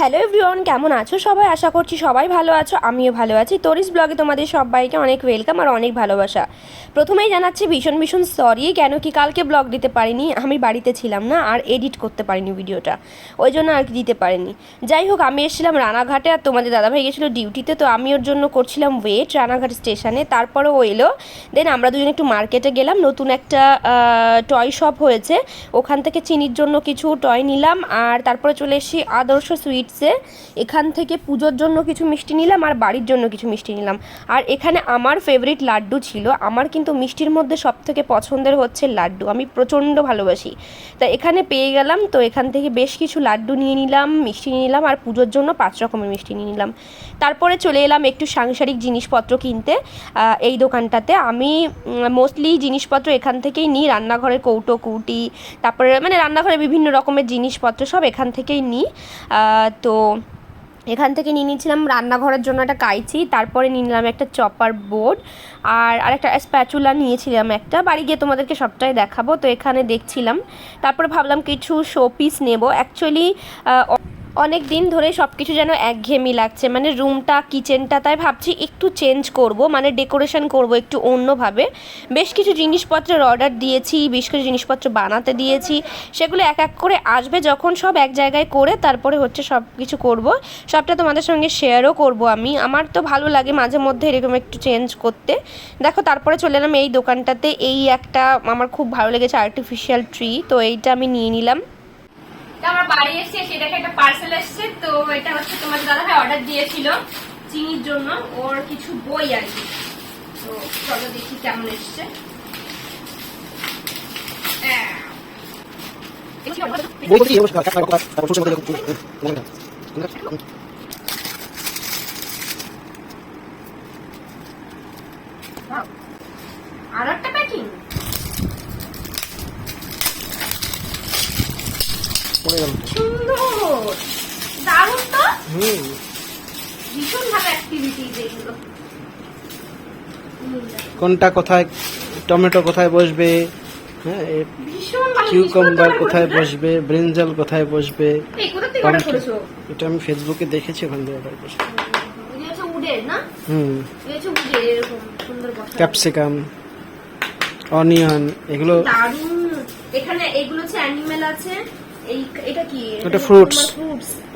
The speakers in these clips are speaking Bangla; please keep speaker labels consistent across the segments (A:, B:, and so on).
A: হ্যালো এভরিওয়ান, কেমন আছো সবাই? আশা করছি সবাই ভালো আছো, আমিও ভালো আছি। তরিস ব্লগে তোমাদের সবাইকে অনেক ওয়েলকাম আর অনেক ভালোবাসা। প্রথমেই জানাচ্ছি ভীষণ ভীষণ সরি কেন কি কালকে ব্লগ দিতে পারিনি, আমি বাড়িতে ছিলাম না আর এডিট করতে পারিনি ভিডিওটা ওই জন্য আর কি দিতে পারিনি। যাই হোক, আমি এসেছিলাম রানাঘাটে আর তোমাদের দাদাভাই গেছিল ডিউটিতে তো আমি ওর জন্য করছিলাম ওয়েট রানাঘাট স্টেশনে তারপরে ও এলো। দেন আমরা দুজন একটু মার্কেটে গেলাম, নতুন একটা টয় শপ হয়েছে। ওখান থেকে চিনির জন্য কিছু টয় নিলাম আর তারপরে চলে এসেছি আদর্শ সুইটসে এখান থেকে পুজোর জন্য কিছু মিষ্টি নিলাম আর বাড়ির জন্য কিছু মিষ্টি নিলাম। আর এখানে আমার ফেভারিট লাড্ডু ছিল। আমার কিন্তু মিষ্টির মধ্যে সব থেকে পছন্দের হচ্ছে লাড্ডু। আমি প্রচণ্ড ভালোবাসি। তা এখানে পেয়ে গেলাম। তো এখান থেকে বেশ কিছু লাড্ডু নিয়ে নিলাম, মিষ্টি নিয়ে নিলাম আর পুজোর জন্য পাঁচ রকমের মিষ্টি নিয়ে নিলাম। তারপরে চলে এলাম একটু সাংসারিক জিনিসপত্র কিনতে এই দোকানটাতে। আমি মোস্টলি জিনিসপত্র এখান থেকেই নিই। রান্নাঘরের কৌটো কুটি তারপরে মানে রান্নাঘরে বিভিন্ন রকমের জিনিসপত্র সব এখান থেকেই নিই। এখান থেকে নিয়ে নিয়েছিলাম রান্নাঘরের জন্য একটা কাইচি, তারপরে নিয়ে নিলাম একটা চপার বোর্ড, আর আরেকটা স্প্যাচুলা নিয়েছিলাম একটা। বাড়ি গিয়ে তোমাদেরকে সবটাই দেখাবো, তো এখানে দেখছিলাম। তারপরে ভাবলাম কিছু শোপিস নেব। অ্যাকচুয়ালি অনেক দিন ধরে সব কিছু যেন একঘেয়েমি লাগছে। মানে রুমটা কিচেনটা তাই ভাবছি একটু চেঞ্জ করব মানে ডেকোরেশন করব একটু অন্যভাবে। বেশ কিছু জিনিসপত্রের অর্ডার দিয়েছি, বেশ কিছু জিনিসপত্র বানাতে দিয়েছি। সেগুলো এক এক করে আসবে যখন সব এক জায়গায় করে তারপরে হচ্ছে সব কিছু করব। সবটা তোমাদের সঙ্গে শেয়ারও করব আমি। আমার তো ভালো লাগে মাঝে মধ্যে এরকম একটু চেঞ্জ করতে। দেখো, তারপরে চলে এলাম এই দোকানটাতে। এই একটা আমার খুব ভালো লেগেছে আর্টিফিশিয়াল ট্রি তো এইটা আমি নিয়ে নিলাম।
B: আমার বাড়ি এসে সেটাকে একটা পার্সেল এসছে তো এটা হচ্ছে তোমার দাদা ভাই অর্ডার দিয়েছিল চিনির জন্য ওর কিছু বই আর কি তো চলো দেখি কেমন এসছে আহ,
C: বই করছি নমস্কার কাকা কাকা তারপর সূর্য মধ্যে
B: wow. আর একটা প্যাকিং
C: পড়ে গেল।
B: সুন্দর। দারুণ তো?
C: হুম।
B: ভীষণ ভালো অ্যাক্টিভিটিজ এগুলো
C: কোনটা কোথায় টমেটো কোথায় বসবে? হ্যাঁ কিউকাম্বার কোথায় বসবে? ব্রিঞ্জাল কোথায় বসবে? এটা আমি ফেসবুকে দেখেছি ওখান থেকে অর্ডার করছি হুম ক্যাপসিকাম অনিয়ন এগুলো
B: এখানে এগুলো হচ্ছে অ্যানিমেল আছে। এই এটা কি? ফ্রুটস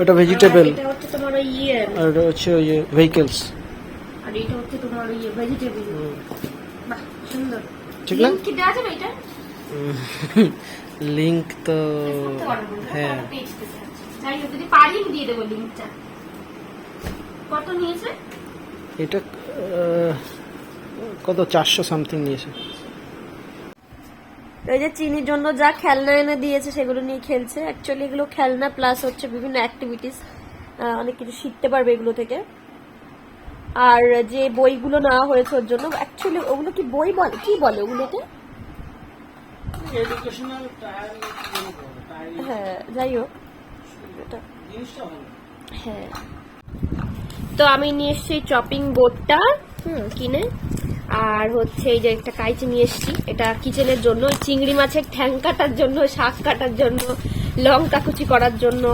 C: ওটা ভেজিটেবল
B: এটা হচ্ছে তোমার ওই ইয়ে।
C: আর এটা হচ্ছে ওই ভেহিকেলস
B: আর এটা হচ্ছে তোমার ওই ভেজিটেবল বাহ সুন্দর।
C: ঠিক না?
B: কি দেওয়া যাবে এটা?
C: লিংক তো হ্যাঁ।
B: কটা page থেকে আছে। যাই হোক যদি পারি দিয়ে দেবো লিঙ্কটা কত নিয়েছে?
C: এটা কত? চারশো সামথিং নিয়েছে।
A: এই যে চিনির জন্য যা খেলনা এনে দিয়েছে সেগুলো নিয়ে খেলছে। অ্যাকচুয়ালি এগুলো খেলনা প্লাস হচ্ছে বিভিন্ন অ্যাক্টিভিটিস অনেক কিছু শিখতে পারবে এগুলো থেকে। আর যে বইগুলো নেওয়া হয়েছে ওর জন্য অ্যাকচুয়ালি ওগুলো কি বই বলে? কি বলে ওগুলোকে? হ্যাঁ যাই হোক। হ্যাঁ। তো আমি নিয়ে এসেছি চপিং বোর্ডটা হুম কিনে। আর হচ্ছে এই যে একটা কাইচি নিয়ে এসেছি। এটা কিচেনের জন্য চিংড়ি মাছের ঠ্যাং কাটার জন্য, শাক কাটার জন্য, লঙ্কা কুচি করার জন্য।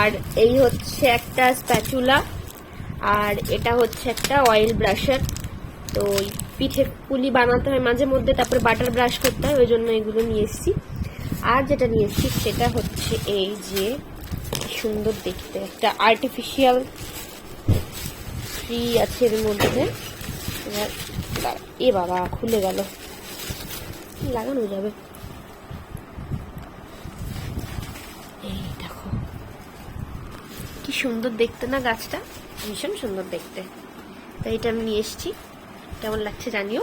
A: আর এই হচ্ছে একটা স্প্যাচুলা, আর এটা হচ্ছে একটা অয়েল ব্রাশার তো ওই পিঠে পুলি বানাতে হয় মাঝে মধ্যে, তারপরে বাটার ব্রাশ করতে হয়, ওই জন্য এগুলো নিয়ে এসেছি। আর যেটা নিয়ে এসেছি, সেটা হচ্ছে এই যে সুন্দর দেখতে, একটা আর্টিফিশিয়াল ট্রি আছে এর মধ্যে। এবার দাঁড়া, এ বাবা খুলে গেল। লাগানো যাবে। এই দেখো। কি সুন্দর দেখতে না গাছটা? ভীষণ সুন্দর দেখতে। তাই এটা আমি নিয়ে এসেছি। কেমন লাগছে জানিও?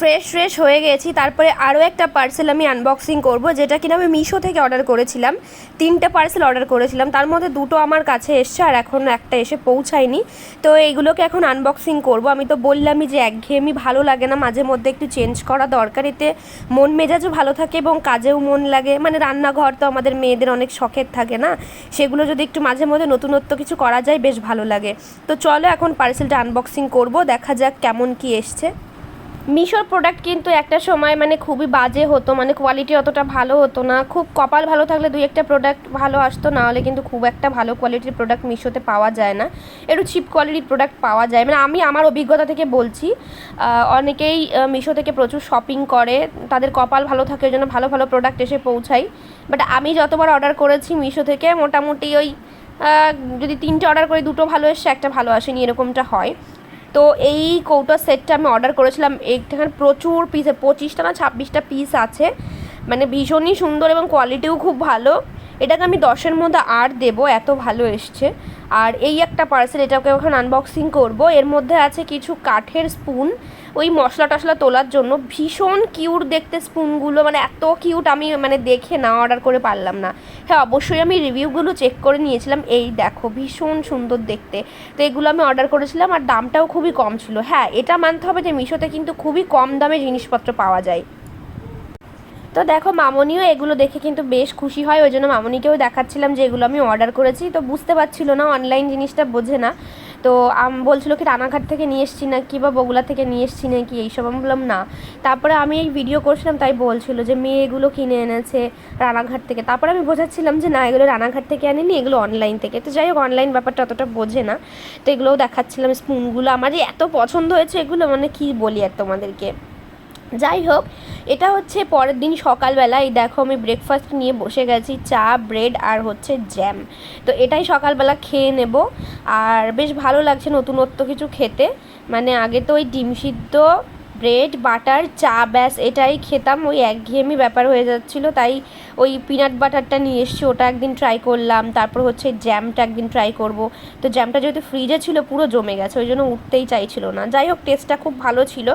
A: ফ্রেশ ফ্রেশ হয়ে গেছি। তারপরে আরও একটা পার্সেল আমি আনবক্সিং করব, যেটা কিনা আমি মিশো থেকে অর্ডার করেছিলাম। তিনটে পার্সেল অর্ডার করেছিলাম। তার মধ্যে দুটো আমার কাছে এসছে আর এখন একটা এসে পৌঁছায়নি। তো এইগুলোকে এখন আনবক্সিং করব। আমি তো বললামই যে একঘেয়েমি ভালো লাগে না। মাঝে মধ্যে একটু চেঞ্জ করা দরকার। এতে মন মেজাজও ভালো থাকে এবং কাজেও মন লাগে। মানে রান্নাঘর তো আমাদের মেয়েদের অনেক শখের থাকে না। সেগুলো যদি একটু মাঝে মধ্যে নতুনত্ব কিছু করা যায়, বেশ ভালো লাগে। তো চলো এখন পার্সেলটা আনবক্সিং করব। দেখা যাক কেমন কি এসছে। মিশোর প্রোডাক্ট কিন্তু একটা সময় মানে খুবই বাজে হতো মানে কোয়ালিটি অতটা ভালো হতো না। খুব কপাল ভালো থাকলে দুই একটা প্রোডাক্ট ভালো আসতো, না হলে কিন্তু খুব একটা ভালো কোয়ালিটির প্রোডাক্ট মিশোতে পাওয়া যায় না। একটু চিপ কোয়ালিটির প্রোডাক্ট পাওয়া যায়। মানে আমি আমার অভিজ্ঞতা থেকে বলছি অনেকেই মিশো থেকে প্রচুর শপিং করে, তাদের কপাল ভালো থাকে জন্য ভালো ভালো প্রোডাক্ট এসে পৌঁছায় বাট আমি যতবার অর্ডার করেছি মিশো থেকে, মোটামুটি ওই যদি তিনটে অর্ডার করি, দুটো ভালো এসছে, একটা ভালো আসেনি, এরকমটা হয়। তো এই কৌটার সেটটা আমি অর্ডার করেছিলাম। এখানে প্রচুর পিস পঁচিশটা না ছাব্বিশটা পিস আছে। মানে ভীষণই সুন্দর এবং কোয়ালিটিও খুব ভালো। এটাকে আমি দশের মধ্যে আর দেব, এত ভালো এসছে। আর এই একটা পার্সেল এটাকে ওখানে আনবক্সিং করব। এর মধ্যে আছে কিছু কাঠের স্পুন ওই মশলা টশলা তোলার জন্য ভীষণ কিউট দেখতে স্পুনগুলো মানে এত কিউট আমি মানে দেখে না অর্ডার করে পারলাম না। হ্যাঁ অবশ্যই আমি রিভিউগুলো চেক করে নিয়েছিলাম, এই দেখো ভীষণ সুন্দর দেখতে। তো এগুলো আমি অর্ডার করেছিলাম আর দামটাও খুবই কম ছিল। হ্যাঁ এটা মানতে হবে যে মিশোতে কিন্তু খুবই কম দামে জিনিসপত্র পাওয়া যায়। তো দেখো মামনিও এগুলো দেখে কিন্তু বেশ খুশি হয়, ওই জন্য মামনিকেও দেখাচ্ছিলাম যে এগুলো আমি অর্ডার করেছি। তো বুঝতে পারছিল না অনলাইন জিনিসটা বোঝে না। তো আম, বলছিল কি রানাঘাট থেকে নিয়ে এসছি নাকি বা বগুলা থেকে নিয়ে এসছি নাকি, এইসব আমি বললাম না। তারপরে আমি এই ভিডিও করছিলাম, তাই বলছিল যে মেয়ে এগুলো কিনে এনেছে রানাঘাট থেকে। তারপরে আমি বোঝাচ্ছিলাম যে না, এগুলো রানাঘাট থেকে আনেনি, এগুলো অনলাইন থেকে। তো যাই হোক অনলাইন ব্যাপারটা অতটা বোঝে না। তো এগুলোও দেখাচ্ছিলাম স্পুনগুলো আমার এত পছন্দ হয়েছে এগুলো মানে কি বলি আর তোমাদেরকে? যাই হোক, এটা হচ্ছে পরের দিন সকালবেলা। এই দেখো, আমি ব্রেকফাস্ট নিয়ে বসে গেছি, চা ব্রেড আর হচ্ছে জ্যাম তো এটাই সকালবেলা খেয়ে নেব। আর বেশ ভালো লাগছে নতুনত্ব কিছু খেতে। মানে আগে তো ওই ডিম সিদ্ধ ব্রেড, বাটার, চা, ব্যাস, এটাই খেতাম। ওই একঘেয়েমি ব্যাপার হয়ে যাচ্ছিল, তাই ওই পিনাট বাটারটা নিয়ে এসছি, ওটা একদিন ট্রাই করলাম, তারপর হচ্ছে জ্যামটা একদিন ট্রাই করব। তো জ্যামটা যেহেতু ফ্রিজে ছিল, পুরো জমে গেছে, ওই জন্য উঠতেই চাইছিল না। যাই হোক টেস্টটা খুব ভালো ছিল।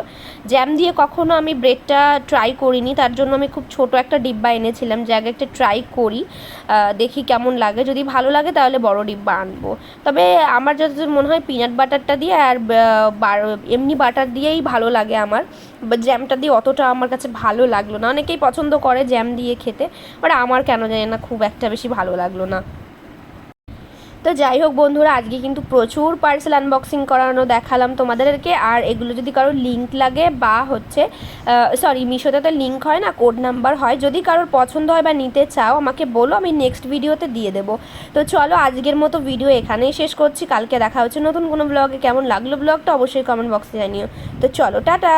A: জ্যাম দিয়ে কখনো আমি ব্রেডটা ট্রাই করিনি, তার জন্য আমি খুব ছোট একটা ডিব্বা এনেছিলাম, যে আগে একটা ট্রাই করি দেখি কেমন লাগে। যদি ভালো লাগে, তাহলে বড় ডিব্বা আনব। তবে আমার যতদূর মনে হয় পিনাট বাটারটা দিয়ে আর এমনি বাটার দিয়েই ভালো লাগে আমার। বা জ্যামটা দিয়ে অতটা আমার কাছে ভালো লাগল না। অনেকেই পছন্দ করে জ্যাম দিয়ে খেতে বাট আমার কেন জানি না খুব একটা বেশি ভালো লাগল না। তো যাই হোক বন্ধুরা, আজকে কিন্তু প্রচুর পার্সেল আনবক্সিং করানো দেখালাম তোমাদেরকে। আর এগুলো যদি কারোর লিঙ্ক লাগে বা হচ্ছে সরি মিশোতে তো লিঙ্ক হয় না কোড নাম্বার হয়, যদি কারোর পছন্দ হয় বা নিতে চাও, আমাকে বলো, আমি নেক্সট ভিডিওতে দিয়ে দেবো। তো চলো, আজকের মতো ভিডিও এখানেই শেষ করছি। কালকে দেখা হচ্ছে নতুন কোনো ব্লগে কেমন লাগল ব্লগটা অবশ্যই কমেন্ট বক্সে জানিও। তো চলো, টাটা!